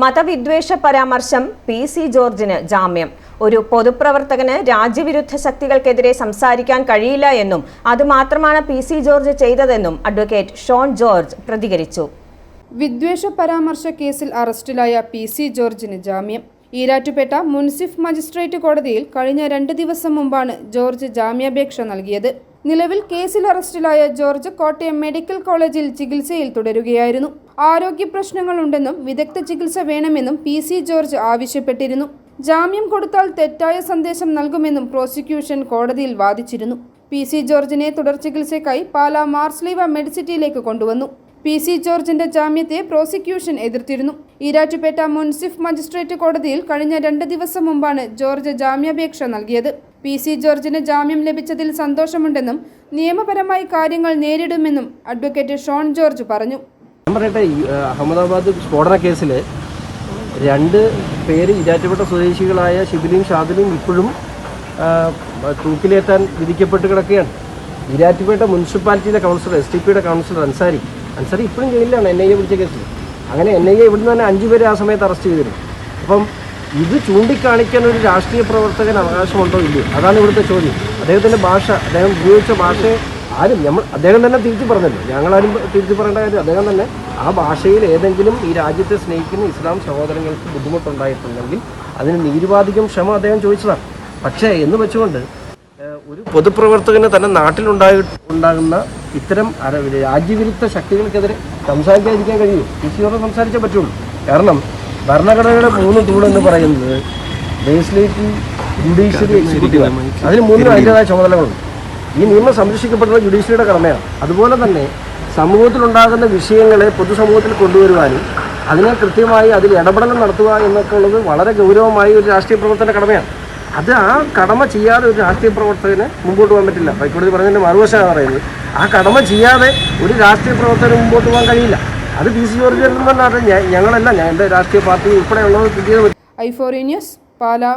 മതവിദ്വേഷ പരാമർശം P C ജോർജിന് ജാമ്യം. ഒരു പൊതുപ്രവർത്തകന് രാജ്യവിരുദ്ധ ശക്തികൾക്കെതിരെ സംസാരിക്കാൻ കഴിയില്ല എന്നും അതുമാത്രമാണ് പി സി ജോർജ് ചെയ്തതെന്നും അഡ്വക്കേറ്റ് ഷോൺ ജോർജ് പ്രതികരിച്ചു. വിദ്വേഷ പരാമർശ കേസിൽ അറസ്റ്റിലായ പി സി ജോർജിന് ജാമ്യം. ഈരാറ്റുപേട്ട മുൻസിഫ് മജിസ്ട്രേറ്റ് കോടതിയിൽ കഴിഞ്ഞ രണ്ട് ദിവസം മുമ്പാണ് ജോർജ് ജാമ്യാപേക്ഷ നൽകിയത്. നിലവിൽ കേസിൽ അറസ്റ്റിലായ ജോർജ് കോട്ടയം മെഡിക്കൽ കോളേജിൽ ചികിത്സയിൽ തുടരുകയായിരുന്നു. ആരോഗ്യ പ്രശ്നങ്ങളുണ്ടെന്നും വിദഗ്ധ ചികിത്സ വേണമെന്നും പി സി ജോർജ് ആവശ്യപ്പെട്ടിരുന്നു. ജാമ്യം കൊടുത്താൽ തെറ്റായ സന്ദേശം നൽകുമെന്നും പ്രോസിക്യൂഷൻ കോടതിയിൽ വാദിച്ചിരുന്നു. പി സി ജോർജിനെ തുടർ ചികിത്സയ്ക്കായി പാലാ മാർസ്ലീവ മെഡിസിറ്റിയിലേക്ക് കൊണ്ടുവന്നു. പി സി ജോർജിന്റെ ജാമ്യത്തെ പ്രോസിക്യൂഷൻ എതിർത്തിരുന്നു. ഈരാറ്റുപേട്ട മുൻസിഫ് മജിസ്ട്രേറ്റ് കോടതിയിൽ കഴിഞ്ഞ രണ്ട് ദിവസം മുമ്പാണ് ജോർജ് ജാമ്യാപേക്ഷ നൽകിയത്. പി സി ജോർജിന് ജാമ്യം ലഭിച്ചതിൽ സന്തോഷമുണ്ടെന്നും നിയമപരമായി കാര്യങ്ങൾ നേരിടുമെന്നും അഡ്വക്കേറ്റ് ഷോൺ ജോർജ് പറഞ്ഞു. അഹമ്മദാബാദ് സ്ഫോടന കേസിൽ രണ്ട് പേര് ഇരാറ്റുപേട്ട സ്വദേശികളായ ഷിബിലിയും ഷാദിലും ഇപ്പോഴും തൂക്കിലേറ്റാൻ വിധിക്കപ്പെട്ട് കിടക്കുകയാണ്. ഇരാറ്റുപേട്ട മുനിസിപ്പാലിറ്റിയിലെ കൗൺസിലർ എസ് ടി പിയുടെ കൗൺസിലർ അൻസാരി അൻസാരി ഇപ്പോഴും ജയിലിലാണ് എൻ ഐ എ പിടിച്ച കേസിൽ? അങ്ങനെ എൻ ഐ എ ഇവിടുന്ന് തന്നെ അഞ്ചു പേര് ആ സമയത്ത് അറസ്റ്റ് ചെയ്തിരുന്നു അപ്പം ഇത് ചൂണ്ടിക്കാണിക്കാൻ ഒരു രാഷ്ട്രീയ പ്രവർത്തകൻ അവകാശമുണ്ടോ ഇല്ലയോ? അതാണ് ഇവിടുത്തെ ചോദ്യം. അദ്ദേഹത്തിന്റെ ഭാഷ അദ്ദേഹം ഉപയോഗിച്ച ഭാഷയെ ആരും നമ്മൾ അദ്ദേഹം തന്നെ തിരിച്ചു പറഞ്ഞല്ലോ. ഞങ്ങളാരും തിരിച്ചു പറയേണ്ട കാര്യം അദ്ദേഹം തന്നെ ആ ഭാഷയിൽ ഏതെങ്കിലും ഈ രാജ്യത്തെ സ്നേഹിക്കുന്ന ഇസ്ലാം സഹോദരങ്ങൾക്ക് ബുദ്ധിമുട്ടുണ്ടായിട്ടുണ്ടെങ്കിൽ അതിന് നിരുപാധികം ക്ഷമ അദ്ദേഹം ചോദിച്ചതാണ്. പക്ഷേ എന്ന് വെച്ചുകൊണ്ട് ഒരു പൊതുപ്രവർത്തകന് തന്നെ നാട്ടിലുണ്ടായി ഉണ്ടാകുന്ന ഇത്തരം രാജ്യവിരുദ്ധ ശക്തികൾക്കെതിരെ സംസാരിക്കാതിരിക്കാൻ കഴിയും. പി സിയോട് സംസാരിച്ചേ പറ്റുള്ളൂ. കാരണം ഭരണഘടനയുടെ മൂന്ന് തൂണെന്ന് പറയുന്നത് ലെജിസ്ലേറ്റീവ് ജുഡീഷ്യറി എക്സിക്യൂട്ടീവ് അതിന് മൂന്ന് അതിന്റെതായ ചുമതലകളുണ്ട്. ഈ നിയമം സംരക്ഷിക്കപ്പെടുന്നത് ജുഡീഷ്യറിയുടെ കടമയാണ്. അതുപോലെ തന്നെ സമൂഹത്തിലുണ്ടാകുന്ന വിഷയങ്ങളെ പൊതുസമൂഹത്തിൽ കൊണ്ടുവരുവാനും അതിനെ കൃത്യമായി അതിൽ ഇടപെടൽ നടത്തുക എന്നൊക്കെ ഉള്ളത് വളരെ ഗൗരവമായ ഒരു രാഷ്ട്രീയ പ്രവർത്തന കടമയാണ്. അത് ആ കടമ ചെയ്യാതെ ഒരു രാഷ്ട്രീയ പ്രവർത്തകന് മുമ്പോട്ട് പോകാൻ പറ്റില്ല. ഹൈക്കോടതി പറഞ്ഞതിന്റെ മറുവശമാണ് പറയുന്നത്. ആ കടമ ചെയ്യാതെ ഒരു രാഷ്ട്രീയ പ്രവർത്തകന് മുമ്പോട്ട് പോകാൻ കഴിയില്ല. അത് പി സി ജോർജിൽ നിന്നല്ലാതെ ഞങ്ങളല്ല ഞാൻ എന്റെ രാഷ്ട്രീയ പാർട്ടി ഉൾപ്പെടെയുള്ളത് പുതിയത് ഫോർ ന്യൂസ് പാലാ